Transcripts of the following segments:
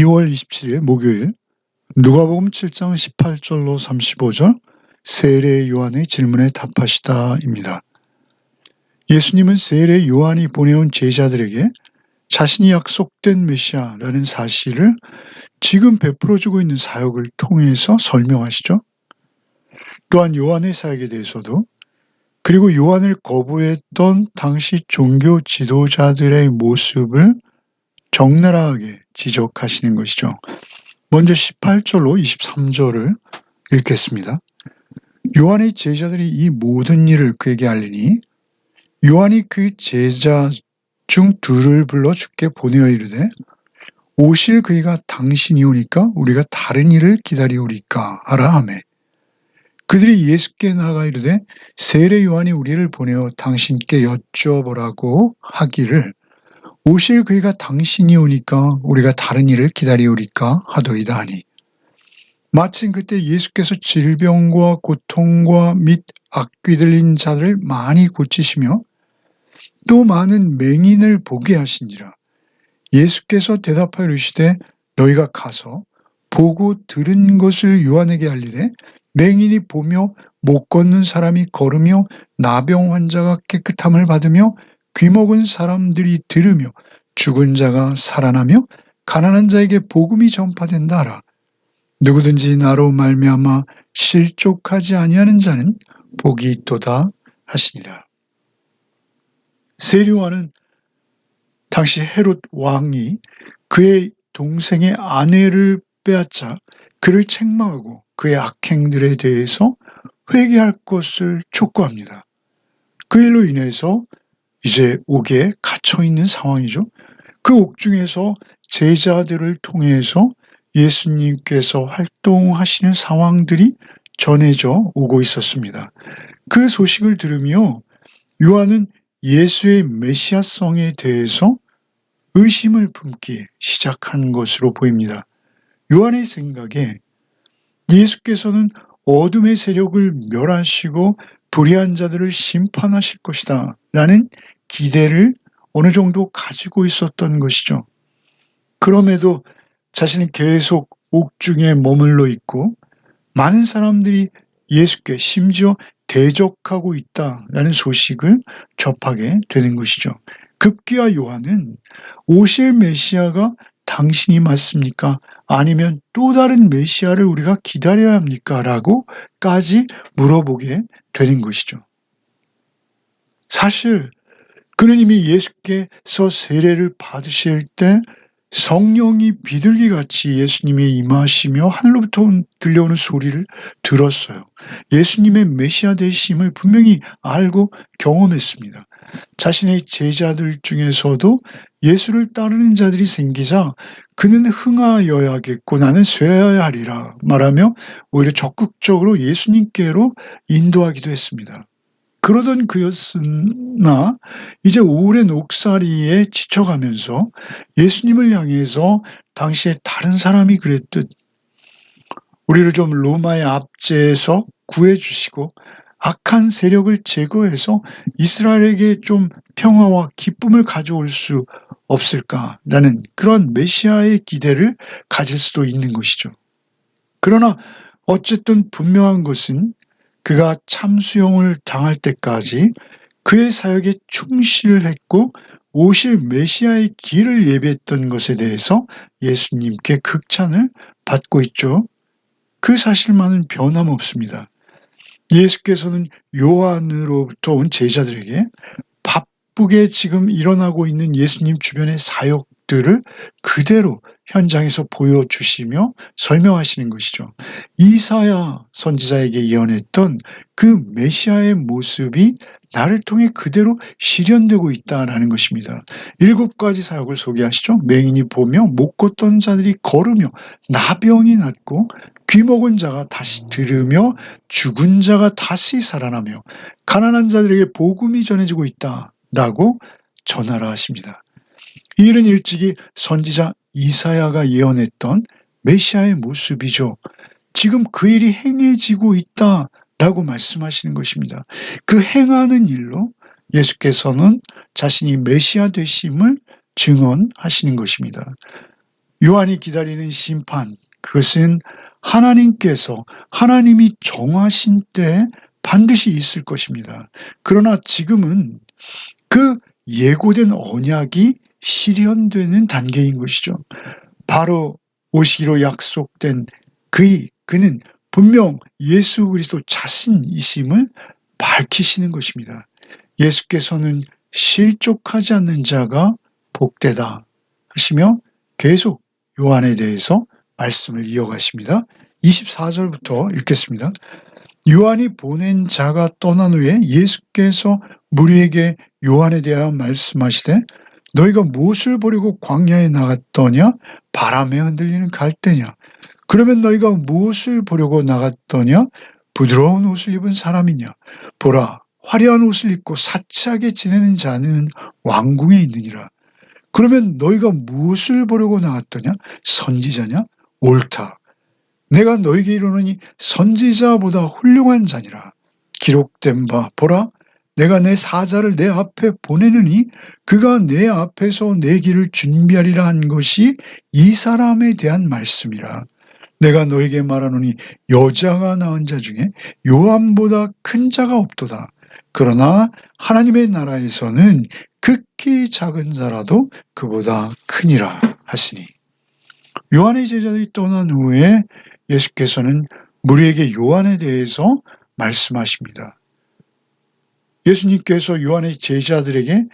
2월 27일 목요일 누가복음 7장 18절로 35절 세례 요한의 질문에 답하시다입니다. 예수님은 세례 요한이 보내온 제자들에게 자신이 약속된 메시아라는 사실을 지금 베풀어주고 있는 사역을 통해서 설명하시죠. 또한 요한의 사역에 대해서도 그리고 요한을 거부했던 당시 종교 지도자들의 모습을 적나라하게 지적하시는 것이죠. 먼저 18절로 23절을 읽겠습니다. 요한의 제자들이 이 모든 일을 그에게 알리니 요한이 그 제자 중 둘을 불러 주께 보내어 이르되 오실 그이가 당신이 오니까 우리가 다른 일을 기다리오리까 하라 하매 그들이 예수께 나가 이르되 세례 요한이 우리를 보내어 당신께 여쭤보라고 하기를 오실 그이가 당신이 오니까 우리가 다른 일을 기다리오리까 하더이다 하니. 마침 그때 예수께서 질병과 고통과 및 악귀 들린 자를 많이 고치시며 또 많은 맹인을 보게 하신지라. 예수께서 대답하여 이르시되 너희가 가서 보고 들은 것을 요한에게 알리되 맹인이 보며 못 걷는 사람이 걸으며 나병 환자가 깨끗함을 받으며 귀먹은 사람들이 들으며 죽은 자가 살아나며 가난한 자에게 복음이 전파된다 하라. 누구든지 나로 말미암아 실족하지 아니하는 자는 복이 있도다 하시니라. 세류와는 당시 헤롯 왕이 그의 동생의 아내를 빼앗자 그를 책망하고 그의 악행들에 대해서 회개할 것을 촉구합니다. 그 일로 인해서 이제 옥에 갇혀 있는 상황이죠. 그 옥중에서 제자들을 통해서 예수님께서 활동하시는 상황들이 전해져 오고 있었습니다. 그 소식을 들으며 요한은 예수의 메시아성에 대해서 의심을 품기 시작한 것으로 보입니다. 요한의 생각에 예수께서는 어둠의 세력을 멸하시고 불의한 자들을 심판하실 것이다. 라는 기대를 어느 정도 가지고 있었던 것이죠. 그럼에도 자신은 계속 옥중에 머물러 있고 많은 사람들이 예수께 심지어 대적하고 있다라는 소식을 접하게 되는 것이죠. 급기야 요한은 오실 메시아가 당신이 맞습니까? 아니면 또 다른 메시아를 우리가 기다려야 합니까? 라고 까지 물어보게 되는 것이죠. 사실 그는 이미 예수께서 세례를 받으실 때 성령이 비둘기 같이 예수님이 임하시며 하늘로부터 들려오는 소리를 들었어요. 예수님의 메시아 되심을 분명히 알고 경험했습니다. 자신의 제자들 중에서도 예수를 따르는 자들이 생기자 그는 흥하여야겠고 나는 쇠하여야 하리라 말하며 오히려 적극적으로 예수님께로 인도하기도 했습니다. 그러던 그였으나 이제 오랜 옥살이에 지쳐가면서 예수님을 향해서 당시에 다른 사람이 그랬듯 우리를 좀 로마의 압제에서 구해주시고 악한 세력을 제거해서 이스라엘에게 좀 평화와 기쁨을 가져올 수 없을까 라는 그런 메시아의 기대를 가질 수도 있는 것이죠. 그러나 어쨌든 분명한 것은 그가 참수용을 당할 때까지 그의 사역에 충실을 했고 오실 메시아의 길을 예배했던 것에 대해서 예수님께 극찬을 받고 있죠. 그 사실만은 변함없습니다. 예수께서는 요한으로부터 온 제자들에게 바쁘게 지금 일어나고 있는 예수님 주변의 사역 들을 그대로 현장에서 보여주시며 설명하시는 것이죠. 이사야 선지자에게 예언했던 그 메시아의 모습이 나를 통해 그대로 실현되고 있다라는 것입니다. 일곱 가지 사역을 소개하시죠. 맹인이 보며 못 걷던 자들이 걸으며 나병이 낫고 귀먹은 자가 다시 들으며 죽은 자가 다시 살아나며 가난한 자들에게 복음이 전해지고 있다라고 전하라 하십니다. 이 일은 일찍이 선지자 이사야가 예언했던 메시아의 모습이죠. 지금 그 일이 행해지고 있다 라고 말씀하시는 것입니다. 그 행하는 일로 예수께서는 자신이 메시아 되심을 증언하시는 것입니다. 요한이 기다리는 심판, 그것은 하나님께서 하나님이 정하신 때 반드시 있을 것입니다. 그러나 지금은 그 예고된 언약이 실현되는 단계인 것이죠. 바로 오시기로 약속된 그이 그는 분명 예수 그리스도 자신이심을 밝히시는 것입니다. 예수께서는 실족하지 않는 자가 복되다 하시며 계속 요한에 대해서 말씀을 이어가십니다. 24절부터 읽겠습니다. 요한이 보낸 자가 떠난 후에 예수께서 무리에게 요한에 대하여 말씀하시되 너희가 무엇을 보려고 광야에 나갔더냐? 바람에 흔들리는 갈대냐? 그러면 너희가 무엇을 보려고 나갔더냐? 부드러운 옷을 입은 사람이냐? 보라 화려한 옷을 입고 사치하게 지내는 자는 왕궁에 있느니라. 그러면 너희가 무엇을 보려고 나갔더냐? 선지자냐? 옳다. 내가 너희에게 이르노니 선지자보다 훌륭한 자니라. 기록된 바 보라 내가 내 사자를 내 앞에 보내느니 그가 내 앞에서 내 길을 준비하리라 한 것이 이 사람에 대한 말씀이라. 내가 너에게 말하노니 여자가 낳은 자 중에 요한보다 큰 자가 없도다. 그러나 하나님의 나라에서는 극히 작은 자라도 그보다 크니라 하시니. 요한의 제자들이 떠난 후에 예수께서는 무리에게 요한에 대해서 말씀하십니다. 예수님께서 요한의 제자들에게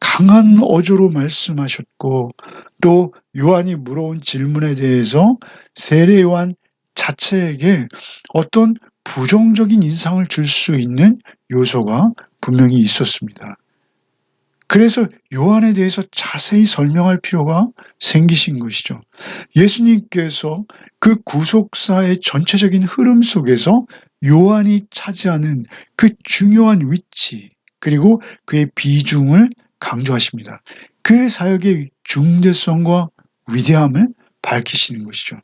강한 어조로 말씀하셨고 또 요한이 물어온 질문에 대해서 세례 요한 자체에게 어떤 부정적인 인상을 줄 수 있는 요소가 분명히 있었습니다. 그래서 요한에 대해서 자세히 설명할 필요가 생기신 것이죠. 예수님께서 그 구속사의 전체적인 흐름 속에서 요한이 차지하는 그 중요한 위치, 그리고 그의 비중을 강조하십니다. 그 사역의 중대성과 위대함을 밝히시는 것이죠.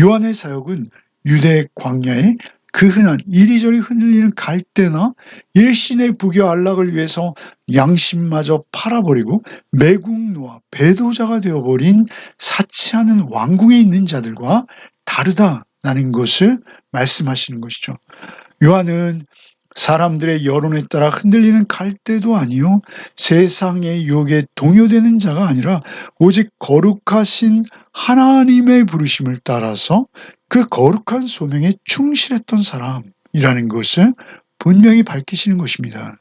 요한의 사역은 유대 광야에 그 흔한 이리저리 흔들리는 갈대나 일신의 부교 안락을 위해서 양심마저 팔아버리고 매국노와 배도자가 되어버린 사치하는 왕궁에 있는 자들과 다르다라는 것을 말씀하시는 것이죠. 요한은 사람들의 여론에 따라 흔들리는 갈대도 아니요 세상의 욕에 동요되는 자가 아니라 오직 거룩하신 하나님의 부르심을 따라서 그 거룩한 소명에 충실했던 사람이라는 것을 분명히 밝히시는 것입니다.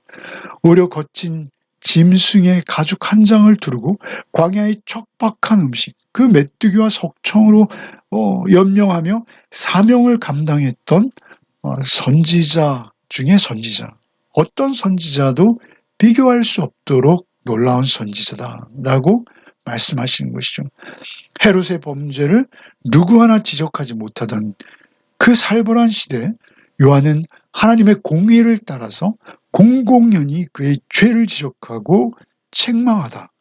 오히려 거친 짐승의 가죽 한 장을 두르고 광야의 척박한 음식, 그 메뚜기와 석청으로 어, 염려하며 사명을 감당했던 어, 선지자 중에 선지자. 어떤 선지자도 비교할 수 없도록 놀라운 선지자다라고 말씀하시는 것이죠. 헤롯의 범죄를 누구 하나 지적하지 못하던 그 살벌한 시대 요한은 하나님의 공의를 따라서 공공연히 그의 죄를 지적하고 책망하다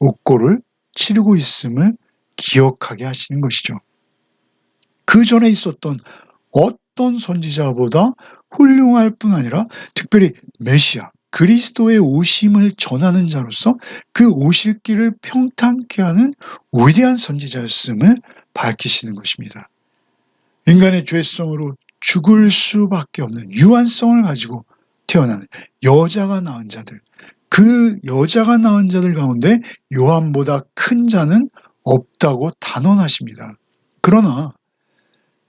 옥고를 치르고 있음을 기억하게 하시는 것이죠. 그 전에 있었던 어떤 선지자보다 훌륭할 뿐 아니라 특별히 메시아 그리스도의 오심을 전하는 자로서 그 오실 길을 평탄케 하는 위대한 선지자였음을 밝히시는 것입니다. 인간의 죄성으로 죽을 수밖에 없는 유한성을 가지고 태어나는 여자가 낳은 자들, 그 여자가 낳은 자들 가운데 요한보다 큰 자는 없다고 단언하십니다. 그러나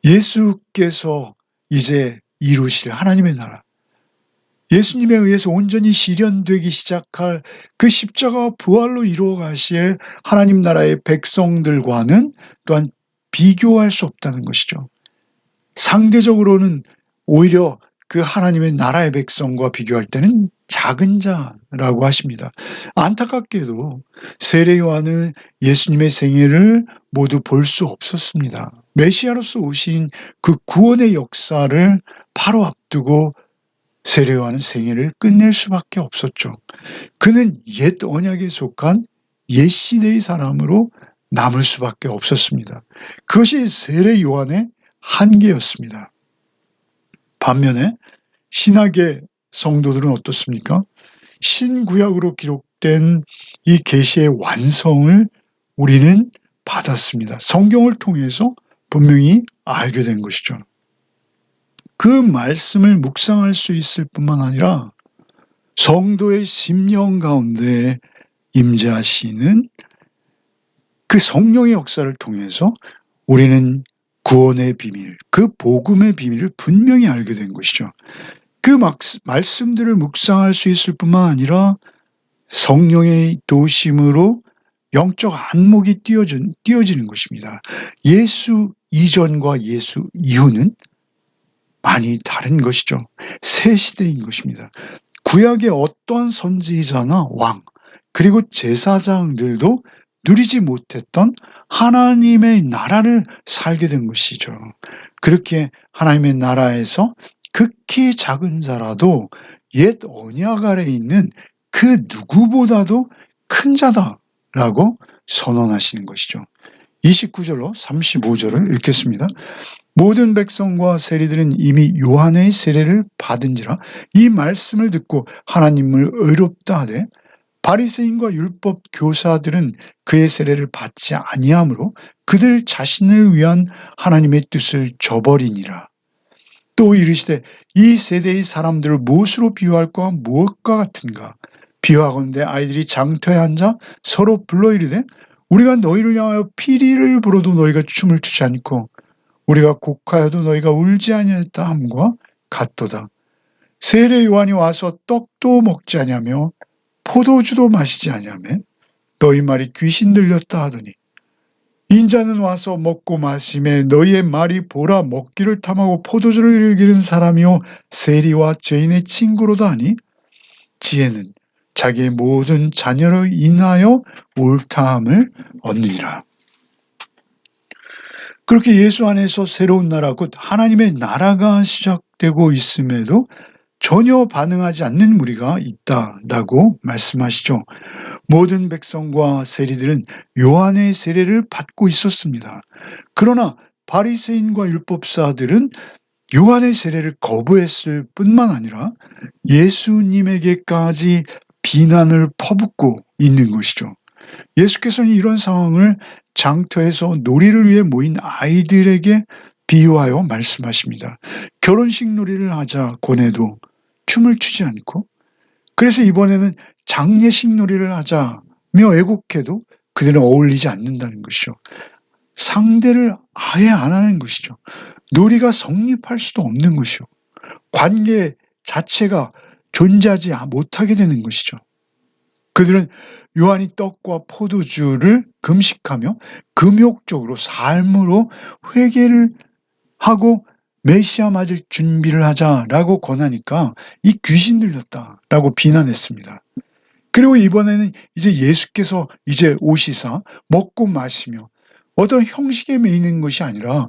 예수께서 이제 이루실 하나님의 나라, 예수님에 의해서 온전히 실현되기 시작할 그 십자가 부활로 이루어 가실 하나님 나라의 백성들과는 또한 비교할 수 없다는 것이죠. 상대적으로는 오히려 그 하나님의 나라의 백성과 비교할 때는 작은 자라고 하십니다. 안타깝게도 세례 요한은 예수님의 생애를 모두 볼 수 없었습니다. 메시아로서 오신 그 구원의 역사를 바로 앞두고 세례 요한은 생애를 끝낼 수밖에 없었죠. 그는 옛 언약에 속한 옛 시대의 사람으로 남을 수밖에 없었습니다. 그것이 세례 요한의 한계였습니다. 반면에 신학의 성도들은 어떻습니까? 신구약으로 기록된 이 계시의 완성을 우리는 받았습니다. 성경을 통해서 분명히 알게 된 것이죠. 그 말씀을 묵상할 수 있을 뿐만 아니라 성도의 심령 가운데 임재하시는 그 성령의 역사를 통해서 우리는 구원의 비밀, 그 복음의 비밀을 분명히 알게 된 것이죠. 그 막, 말씀들을 묵상할 수 있을 뿐만 아니라 성령의 도심으로 영적 안목이 띄어지는 것입니다. 예수 이전과 예수 이후는 많이 다른 것이죠. 새 시대인 것입니다. 구약의 어떤 선지자나 왕, 그리고 제사장들도 누리지 못했던 하나님의 나라를 살게 된 것이죠. 그렇게 하나님의 나라에서 극히 작은 자라도 옛 언약 아래 있는 그 누구보다도 큰 자다라고 선언하시는 것이죠. 29절로 35절을 읽겠습니다. 모든 백성과 세리들은 이미 요한의 세례를 받은지라 이 말씀을 듣고 하나님을 의롭다 하되 바리새인과 율법 교사들은 그의 세례를 받지 아니하므로 그들 자신을 위한 하나님의 뜻을 저버리니라. 또 이르시되 이 세대의 사람들을 무엇으로 비유할 까 무엇과 같은가 비유하건대 아이들이 장터에 앉아 서로 불러 이르되 우리가 너희를 향하여 피리를 불어도 너희가 춤을 추지 않고 우리가 곡하여도 너희가 울지 아니했다 함과 같도다. 세례 요한이 와서 떡도 먹지 아니하며 포도주도 마시지 아니하며 너희 말이 귀신 들렸다 하더니 인자는 와서 먹고 마심에 너희의 말이 보라 먹기를 탐하고 포도주를 즐기는 사람이요 세리와 죄인의 친구로도 하니 지혜는 자기의 모든 자녀로 인하여 옳다함을 얻느니라. 그렇게 예수 안에서 새로운 나라, 곧 하나님의 나라가 시작되고 있음에도 전혀 반응하지 않는 무리가 있다라고 말씀하시죠. 모든 백성과 세리들은 요한의 세례를 받고 있었습니다. 그러나 바리새인과 율법사들은 요한의 세례를 거부했을 뿐만 아니라 예수님에게까지 비난을 퍼붓고 있는 것이죠. 예수께서는 이런 상황을 장터에서 놀이를 위해 모인 아이들에게 비유하여 말씀하십니다. 결혼식 놀이를 하자 권해도 춤을 추지 않고 그래서 이번에는 장례식 놀이를 하자며 애곡해도 그들은 어울리지 않는다는 것이죠. 상대를 아예 안 하는 것이죠. 놀이가 성립할 수도 없는 것이요. 관계 자체가 존재하지 못하게 되는 것이죠. 그들은 요한이 떡과 포도주를 금식하며 금욕적으로 삶으로 회개를 하고 메시아 맞을 준비를 하자라고 권하니까 이 귀신 들렸다라고 비난했습니다. 그리고 이번에는 이제 예수께서 이제 오시사 먹고 마시며 어떤 형식에 매이는 것이 아니라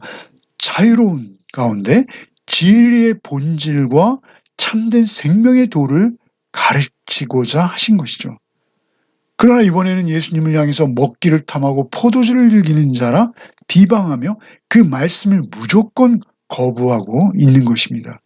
자유로운 가운데 진리의 본질과 참된 생명의 도를 가르치고자 하신 것이죠. 그러나 이번에는 예수님을 향해서 먹기를 탐하고 포도주를 즐기는 자라 비방하며 그 말씀을 무조건 거부하고 있는 것입니다.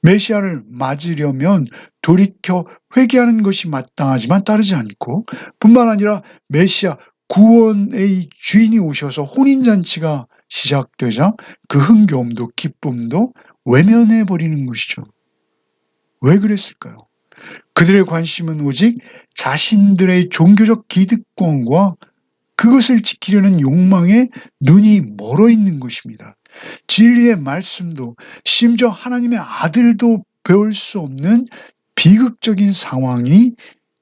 메시아를 맞으려면 돌이켜 회개하는 것이 마땅하지만 따르지 않고 뿐만 아니라 메시아 구원의 주인이 오셔서 혼인잔치가 시작되자 그 흥겨움도 기쁨도 외면해 버리는 것이죠. 왜 그랬을까요? 그들의 관심은 오직 자신들의 종교적 기득권과 그것을 지키려는 욕망에 눈이 멀어 있는 것입니다. 진리의 말씀도 심지어 하나님의 아들도 배울 수 없는 비극적인 상황이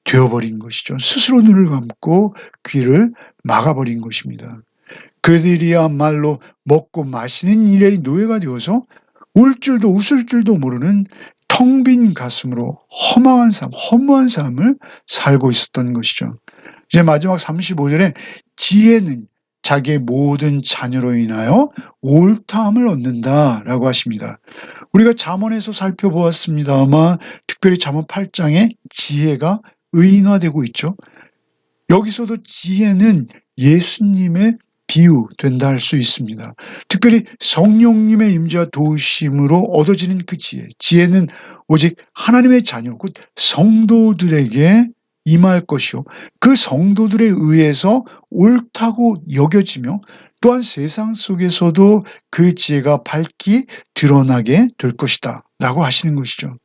되어버린 것이죠. 스스로 눈을 감고 귀를 막아버린 것입니다. 그들이야말로 먹고 마시는 일의 노예가 되어서 울 줄도 웃을 줄도 모르는 텅 빈 가슴으로 허망한 삶, 허무한 삶을 살고 있었던 것이죠. 이제 마지막 35절에 지혜는 자기의 모든 자녀로 인하여 옳다함을 얻는다라고 하십니다. 우리가 잠언에서 살펴보았습니다만 특별히 잠언 8장에 지혜가 의인화되고 있죠. 여기서도 지혜는 예수님의 비유된다 할 수 있습니다. 특별히 성령님의 임재와 도우심으로 얻어지는 그 지혜. 지혜는 오직 하나님의 자녀, 곧 성도들에게 임할 것이요 그 성도들에 의해서 옳다고 여겨지며 또한 세상 속에서도 그 지혜가 밝히 드러나게 될 것이다 라고 하시는 것이죠.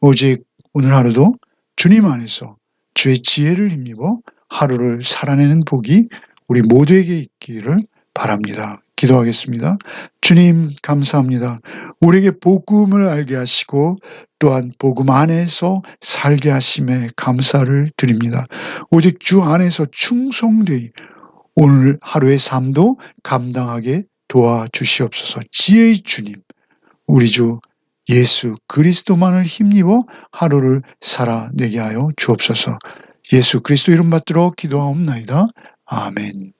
오직 오늘 하루도 주님 안에서 주의 지혜를 힘입어 하루를 살아내는 복이 우리 모두에게 있기를 바랍니다. 기도하겠습니다. 주님 감사합니다. 우리에게 복음을 알게 하시고 또한 복음 안에서 살게 하심에 감사를 드립니다. 오직 주 안에서 충성되이 오늘 하루의 삶도 감당하게 도와주시옵소서. 지혜의 주님, 우리 주 예수 그리스도만을 힘입어 하루를 살아내게 하여 주옵소서. 예수 그리스도 이름 받들어 기도하옵나이다. 아멘.